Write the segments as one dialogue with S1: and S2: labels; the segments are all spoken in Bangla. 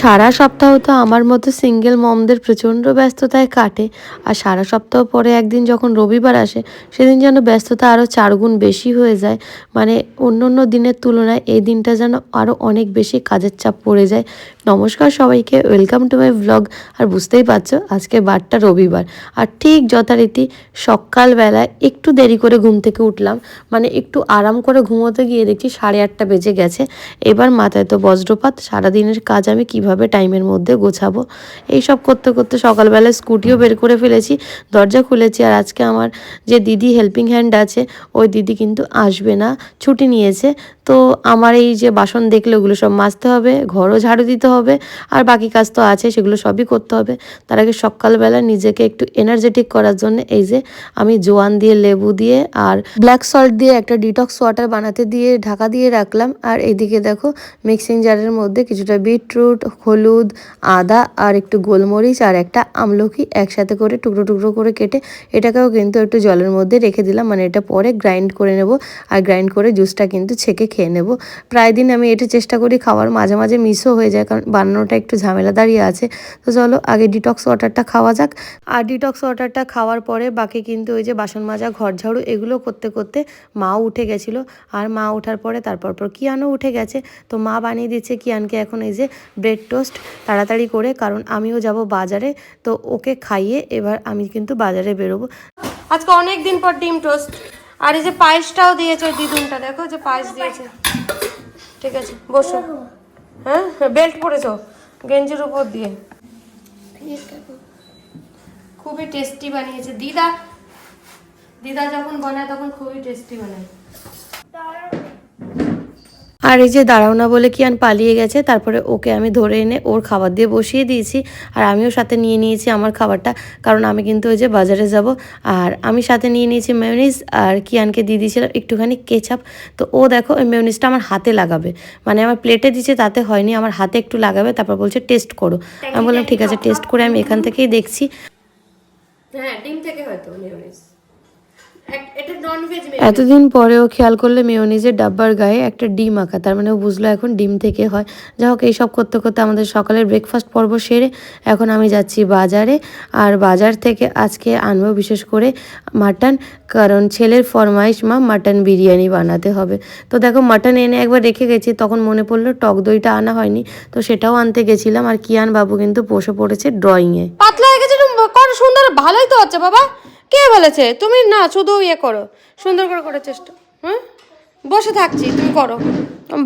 S1: সারা সপ্তাহ তো আমার মতো সিঙ্গেল মমদের প্রচণ্ড ব্যস্ততায় কাটে। আর সারা সপ্তাহ পরে একদিন যখন রবিবার আসে, সেদিন যেন ব্যস্ততা আরও চারগুণ বেশি হয়ে যায়। মানে অন্য অন্য দিনের তুলনায় এই দিনটা যেন আরও অনেক বেশি কাজের চাপ পড়ে যায়। নমস্কার সবাইকে ওয়েলকাম টু মাই ব্লগ আর বুঝতেই পারছ, আজকে বারটা রবিবার। আর ঠিক যথারীতি সকালবেলায় একটু দেরি করে ঘুম থেকে উঠলাম। মানে একটু আরাম করে ঘুমোতে গিয়ে দেখছি সাড়ে আটটা বেজে গেছে। এবার মাথায় তো বজ্রপাত, সারাদিনের কাজ আমি কীভাবে টাইমের মধ্যে গোছাবো। এই সব করতে করতে সকালবেলায় স্কুটিও বের করে ফেলেছি, দরজা খুলেছি। আর আজকে আমার যে দিদি হেল্পিং হ্যান্ড আছে, ওই দিদি কিন্তু আসবে না, ছুটি নিয়েছে। তো আমার এই যে বাসন দেখলে ওগুলো সব মাজতে হবে, ঘরও ঝাড়ু দিতে হবে, আর বাকি কাজ তো আছে, সেগুলো সবই করতে হবে। তার আগে সকালবেলা নিজেকে একটু এনার্জেটিক করার জন্য এই যে আমি জোয়ান দিয়ে লেবু দিয়ে আর ব্ল্যাক সল্ট দিয়ে একটা ডিটক্স ওয়াটার বানাতে দিয়ে ঢাকা দিয়ে রাখলাম। আর এইদিকে দেখো মিক্সিং জারের মধ্যে কিছুটা বিটরুট হলুদ, আদা আর একটু গোলমরিচ আর একটা আমলকি একসাথে করে টুকরো টুকরো করে কেটে এটাকেও কিন্তু একটু জলের মধ্যে রেখে দিলাম। মানে এটা পরে গ্রাইন্ড করে নেব আর গ্রাইন্ড করে জুসটা কিন্তু ছেঁকে খেয়ে নেব। প্রায় দিন আমি এটা চেষ্টা করি খাওয়ার। মাঝে মাঝে মিসও হয়ে যায় কারণ বানানোটা একটু ঝামেলা দাঁড়িয়ে আছে। তো চলো আগে ডিটক্স ওয়াটারটা খাওয়া যাক। আর ডিটক্স ওয়াটারটা খাওয়ার পরে বাকি কিন্তু ওই যে বাসন মাজা, ঘর ঝাড়ু এগুলো করতে করতে মাও উঠে গেছিল। আর মা ওঠার পরে তারপর পর কিয়ানও উঠে গেছে। তো মা বানিয়ে দিচ্ছে কিয়ানকে। এখন এই যে ব্রেড টোস্ট তাড়াতাড়ি করে কারণ আমিও যাব বাজারে তো ওকে খাইয়ে এবার আমি কিন্তু বাজারে বেরোবো।
S2: আজকে অনেক দিন পর ডিম টোস্ট। আর এই যে পায়েসটাও দিয়েছে ওই দিদুনটা দেখো যে পায়েস দিয়েছে। ঠিক আছে বসো। হ্যাঁ বেল্ট পরেছো গেঞ্জির উপর দিয়ে। খুবই টেস্টি বানিয়েছে। দিদা দিদা যখন বানায় তখন খুবই টেস্টি বানায়।
S1: আর এই যে দাঁড়াও না বলে কিয়ান পালিয়ে গেছে, তারপরে ওকে আমি ধরে এনে ওর খাবার দিয়ে বসিয়ে দিয়েছি আর আমিও সাথে নিয়ে নিয়েছি আমার খাবারটা, কারণ আমি কিন্তু ওই যে বাজারে যাব। আর আমি সাথে নিয়ে নিয়েছি মেয়নিজ আর কিয়ানকে দিয়ে দিয়েছিলাম একটুখানি কেচাপ তো ও দেখো ওই মেয়নিজটা আমার হাতে লাগাবে মানে আমার প্লেটে দিচ্ছে তাতে হয়নি, আমার হাতে একটু লাগাবে, তারপর বলছে টেস্ট করো। আমি বললাম, ঠিক আছে টেস্ট করে আমি এখান থেকেই দেখছি।
S2: হ্যাঁ ডিম থেকে হয়তো ভেজ
S1: এতদিন পরেও খেয়াল করলে মেয়নিজের ডাব্বার গায়ে একটা ডিম আঁকা। তার মানে ও বুঝলো এখন ডিম থেকে হয়। যা হোক এইসব করতে করতে আমাদের সকালের ব্রেকফাস্ট পর্ব সেরে এখন আমি যাচ্ছি বাজারে। আর বাজার থেকে আজকে আনব বিশেষ করে মাটন কারণ ছেলের ফরমাইশ মা মাটন বিরিয়ানি বানাতে হবে। তো দেখো মাটন এনে একবার রেখে গেছি তখন মনে পড়ল টক দইটা আনা হয়নি। তো সেটাও আনতে গেছিলাম আর কিয়ান বাবু কিন্তু বসে পড়েছে ড্রয়িংয়ে
S2: পাতলা হয়ে গেছে সুন্দর ভালোই তো হচ্ছে বাবা। কে বলেছে তুমি না, শুধু ইয়ে করো, সুন্দর করে করার চেষ্টা। হ্যাঁ বসে থাকছি, তুমি করো।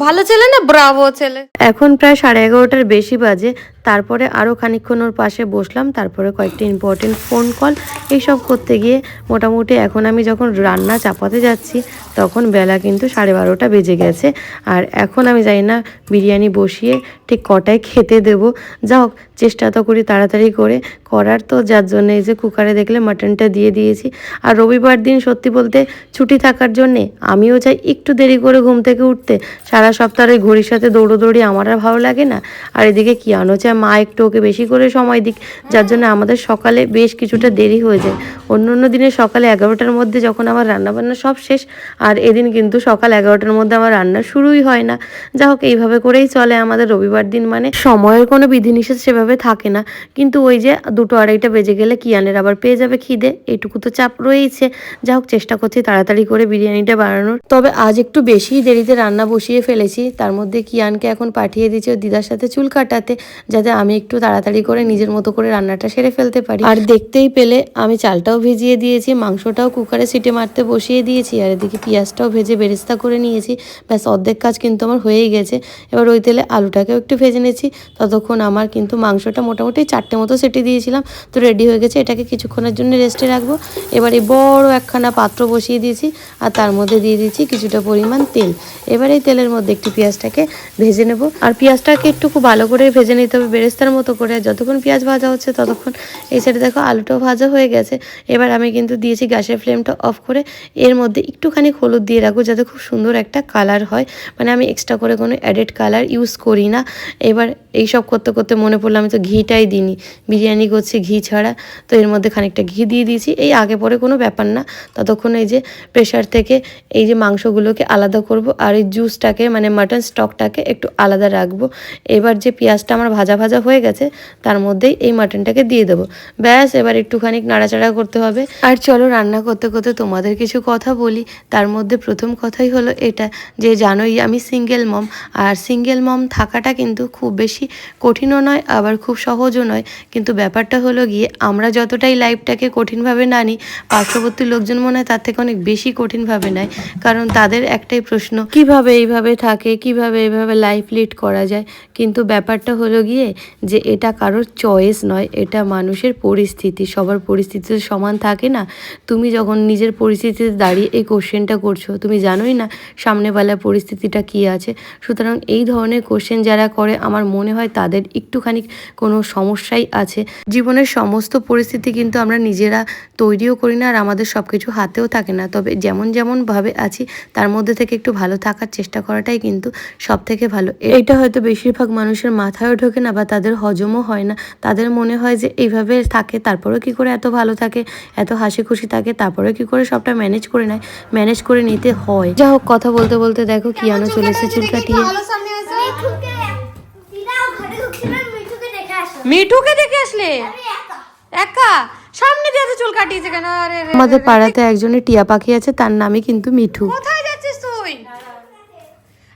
S2: ভালো ছেলে না? ব্রাভো ছেলে।
S1: এখন প্রায় সাড়ে এগারোটার বেশি বাজে তারপরে আরও খানিকক্ষণ ওর পাশে বসলাম, তারপরে কয়েকটি ইম্পর্টেন্ট ফোন কল এইসব করতে গিয়ে মোটামুটি এখন আমি যখন রান্না চাপাতে যাচ্ছি, তখন বেলা কিন্তু সাড়ে বারোটা বেজে গেছে। আর এখন আমি জানি না বিরিয়ানি বসিয়ে ঠিক কটায় খেতে দেব। যা হোক, চেষ্টা তো করি তাড়াতাড়ি করে। করার তো যার জন্য এই যে কুকারে দেখলে মাটনটা দিয়ে দিয়েছি। আর রবিবার দিন সত্যি বলতে ছুটি থাকার জন্যে আমিও চাই একটু দেরি করে ঘুম থেকে উঠতে। সারা সপ্তাহে ঘড়ির সাথে দৌড়োদৌড়ি আমার আর ভালো লাগে না। আর এদিকে কি চায় মা একটু ওকে বেশি করে সময় দিক, যার জন্য আমাদের সকালে বেশ কিছুটা দেরি হয়ে যায়। অন্য অন্য দিনে সকালে এগারোটার মধ্যে যখন আমার রান্নাবান্না সব শেষ, আর এদিন কিন্তু সকাল এগারোটার মধ্যে আমার রান্না শুরুই হয় না। যা হোক, এইভাবে করেই চলে আমাদের রবিবার দিন। মানে সময়ের কোনো বিধিনিষেধ সেভাবে থাকে না। কিন্তু ওই যে দুটো আড়াইটা বেজে গেলে কিয়ানের আবার পেয়ে যাবে খিদে এইটুকু তো চাপ রয়েইছে। যা হোক, চেষ্টা করছি তাড়াতাড়ি করে বিরিয়ানিটা বানানোর। তবে আজ একটু বেশি দেরিতে রান্না বসিয়ে ফেলেছি। তার মধ্যে কিয়ানকে এখন পাঠিয়ে দিয়েছি ওর দিদার সাথে চুল কাটাতে, যাতে আমি একটু তাড়াতাড়ি করে নিজের মতো করে রান্নাটা সেরে ফেলতে পারি। আর দেখতেই পেলে আমি চালটাও ভিজিয়ে দিয়েছি, মাংসটাও কুকারে সিটে মারতে বসিয়ে দিয়েছি, আর এদিকে পেঁয়াজটাও ভেজে বেরেস্তা করে নিয়েছি। ব্যাস, অর্ধেক কাজ কিন্তু আমার হয়েই গেছে। এবার ওই তেলে আলুটাকেও একটু ভেজে নিয়েছি। ততক্ষণ আমার কিন্তু মাংসটা মোটামুটি চারটে মতো সেটে দিয়েছিলাম। তো রেডি হয়ে গেছে, এটাকে কিছুক্ষণের জন্য রেস্টে রাখব। এবার এই বড় একখানা পাত্র বসিয়ে দিয়েছি, আর তার মধ্যে দিয়ে দিয়েছি কিছুটা পরিমাণ তেল। এবার এই তেলের মধ্যে একটু পেঁয়াজটাকে ভেজে নেব। আর পেঁয়াজটাকে একটু খুব ভালো করে ভেজে নিতে হবে বেরেস্তার মতো করে, যতক্ষণ পেঁয়াজ ভাজা হচ্ছে ততক্ষণ এই সাইডে দেখো আলুটাও ভাজা হয়ে গেছে। এবার আমি কিন্তু দিয়েছি গ্যাসের ফ্লেমটা অফ করে, এর মধ্যে একটুখানি হলুদ দিয়ে রাখব যাতে খুব সুন্দর একটা কালার হয়। মানে আমি এক্সট্রা করে কোনো অ্যাডেড কালার ইউজ করি না। এবার এই সব করতে করতে মনে পড়ল আমি তো ঘিটাই দিইনি। বিরিয়ানি করছি ঘি ছাড়া, তো এর মধ্যে খানিকটা ঘি দিয়ে দিয়েছি। এই আগে পরে কোনো ব্যাপার না, ততক্ষণ এই যে প্রেশার থেকে এই যে মাংসগুলোকে আলাদা করব আর এই জুসটাকে মানে মাটন স্টকটাকে একটু আলাদা রাখব। এবার যে পেঁয়াজটা আমার ভাজা ভাজা হয়ে গেছে, তার মধ্যেই এই মাটনটাকে দিয়ে দেবো। ব্যাস, এবার একটুখানি নাড়াচাড়া করতে হবে। আর চলো রান্না করতে করতে তোমাদের কিছু কথা বলি। তার মধ্যে প্রথম কথাই হলো এটা, যে জানোই আমি সিঙ্গেল মম আর সিঙ্গেল মম থাকাটা কিন্তু খুব বেশি কঠিনও নয়, আবার খুব সহজও নয়। কিন্তু ব্যাপারটা হলো গিয়ে, আমরা যতটাই লাইফটাকে কঠিনভাবে না নিই পার্শ্ববর্তী লোকজন মনে হয় তার থেকে অনেক বেশি কঠিনভাবে নেয়, কারণ তাদের একটাই প্রশ্ন, কীভাবে এইভাবে থাকে, কীভাবে এইভাবে লাইফ লিড করা যায়? কিন্তু ব্যাপারটা হলো গিয়ে যে এটা কারোর চয়েস নয়, এটা মানুষের পরিস্থিতি। সবার পরিস্থিতি সমান থাকে না। তুমি যখন নিজের পরিস্থিতিতে দাঁড়িয়ে এই কোশ্চেনটা করছ, তুমি জানোই না সামনেবেলা পরিস্থিতিটা কি আছে। সুতরাং এই ধরনের কোশ্চেন যারা করে, আমার মনে হয় তাদের একটুখানি কোনো সমস্যাই আছে। জীবনের সমস্ত পরিস্থিতি কিন্তু আমরা নিজেরা তৈরিও করি না আর আমাদের সব কিছু হাতেও থাকে না। তবে যেমন যেমন ভাবে আছি, তার মধ্যে থেকে একটু ভালো থাকার চেষ্টা করাটাই কিন্তু সব থেকে ভালো এটা হয়তো বেশিরভাগ মানুষের মাথায়ও ঢোকে না বা তাদের হজমও হয় না। তাদের মনে হয় যে এইভাবে থাকে তারপরেও কি করে এত ভালো থাকে এত হাসি খুশি থাকে তারপরেও কি করে সবটা ম্যানেজ করে নেয় ম্যানেজ করে নিতে হয়। যা হোক কথা বলতে বলতে দেখো কিয়ানো চলেছে চুল কাটিয়ে
S3: মিঠুকে দিদাও ঘরে ঢুকছিলাম মিঠুকে দেখে
S2: আসলে?
S3: একা?
S2: সামনে দিয়ে চুল কাটিয়েছে কেন? আরে
S1: আমাদের। পাড়াতে একজনের টিয়া পাখি আছে তার নামই কিন্তু মিঠু।
S2: কোথায় যাচ্ছিস তুই?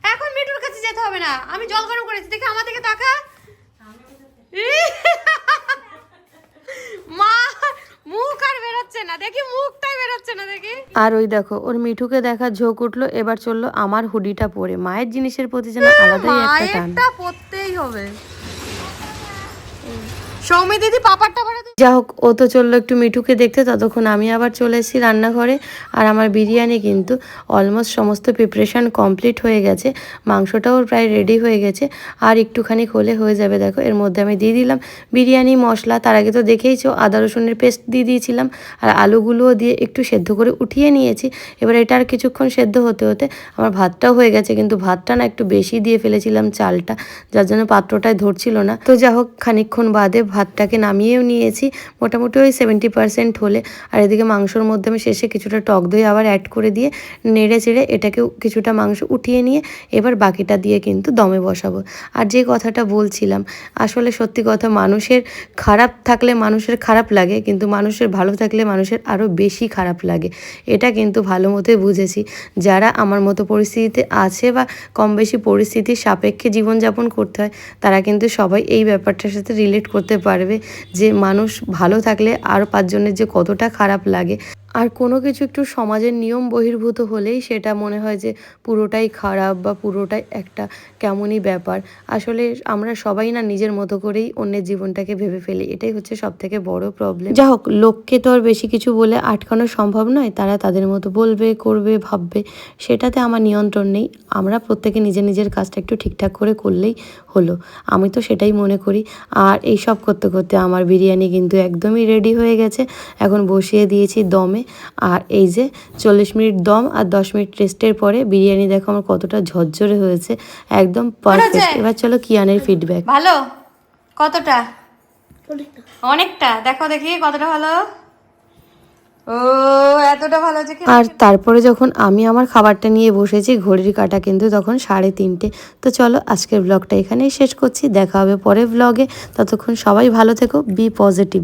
S2: এখন মিঠুর কাছে যেতে হবে না। আমি জল গরম করেছি দেখে আমার দিকে তাকা মা মুখ আর বেরোচ্ছে না। দেখি মুখটাই বেরোচ্ছে না দেখি।
S1: আর ওই দেখো ওর মিঠুকে দেখা ঝোঁক উঠল এবার চলল আমার হুডিটা পরে। মায়ের জিনিসের প্রতি যেন আলাদাই একটা টান।
S2: পড়তেই হবে। সৌমি দিদি
S1: যা হোক, ও তো চলল একটু মিঠুকে দেখতে, ততক্ষণ আমি আবার চলে এসেছি রান্নাঘরে। আর আমার বিরিয়ানি কিন্তু অলমোস্ট সমস্ত প্রিপারেশান কমপ্লিট হয়ে গেছে। মাংসটাও প্রায় রেডি হয়ে গেছে। আর একটুখানি হলে হয়ে যাবে, দেখো। এর মধ্যে আমি দিয়ে দিলাম বিরিয়ানি, মশলা। তার আগে তো দেখেইছো, আদা, রসুনের পেস্ট দিয়ে দিয়েছিলাম। আর আলুগুলোও দিয়ে একটু সেদ্ধ করে উঠিয়ে নিয়েছি। এবার এটা আর কিছুক্ষণ সেদ্ধ হতে হতে আমার ভাতটাও হয়ে গেছে। কিন্তু ভাতটা না একটু বেশি দিয়ে ফেলেছিলাম চালটা। যার জন্য পাত্রটায় ধরছিল না। তো যা হোক, খানিকক্ষণ বাদে ভাতটাকে নামিয়েও নিয়েছি। মোটামুটি ওই সেভেন্টি পার্সেন্ট হলে। আর এদিকে মাংসর মধ্যে আমি শেষে কিছুটা টক দই আবার অ্যাড করে দিয়ে নেড়ে চেড়ে এটাকেও কিছুটা মাংস উঠিয়ে নিয়ে এবার বাকিটা দিয়ে কিন্তু দমে বসাবো। আর যে কথাটা বলছিলাম, আসলে সত্যি কথা মানুষের খারাপ থাকলে মানুষের খারাপ লাগে, কিন্তু মানুষের ভালো থাকলে মানুষের আরও বেশি খারাপ লাগে। এটা কিন্তু ভালো মতোই বুঝেছি। যারা আমার মতো পরিস্থিতিতে আছে বা কম বেশি পরিস্থিতির সাপেক্ষে জীবনযাপন করতে হয়, তারা কিন্তু সবাই এই ব্যাপারটার সাথে রিলেট করতে পারবে যে মানুষ ভালো থাকলে আর পাঁচজনের যে কতটা খারাপ লাগে। আর কোনো কিছু একটু সমাজের নিয়ম বহির্ভূত হলেই সেটা মনে হয় যে পুরোটাই খারাপ বা পুরোটাই একটা কেমনই ব্যাপার। আসলে আমরা সবাই না নিজের মতো করেই অন্যের জীবনটাকে ভেবে ফেলি। এটাই হচ্ছে সব থেকে বড় প্রবলেম যা হোক, লোককে তো আর বেশি কিছু বলে আটকানো সম্ভব নয়। তারা তাদের মতো বলবে, করবে, ভাববে, সেটাতে আমার নিয়ন্ত্রণ নেই। আমরা প্রত্যেকে নিজের নিজের কাজটা একটু ঠিকঠাক করে করলেই হলো। আমি তো সেটাই মনে করি। আর এই সব করতে করতে আমার বিরিয়ানি কিন্তু একদমই রেডি হয়ে গেছে। এখন বসিয়ে দিয়েছি দমে। আর এই যে চল্লিশ মিনিট দম আর দশ মিনিট রেস্টের পরে বিরিয়ানি দেখো আমার কতটা ঝরঝরে হয়েছে। একদম পারফেক্ট এবার চলো কিয়ানের ফিডব্যাক
S2: ভালো? কতটা? অনেকটা? দেখো দেখি কতটা ভালো। ও এতটা ভালো যে কি
S1: আর তারপরে যখন আমি আমার খাবারটা নিয়ে বসেছি ঘড়ির কাটা কিন্তু তখন সাড়ে তিনটে। তো চলো আজকের ব্লগটা এখানেই শেষ করছি। দেখা হবে পরের ব্লগে ততক্ষণ সবাই ভালো থেকো বি পজিটিভ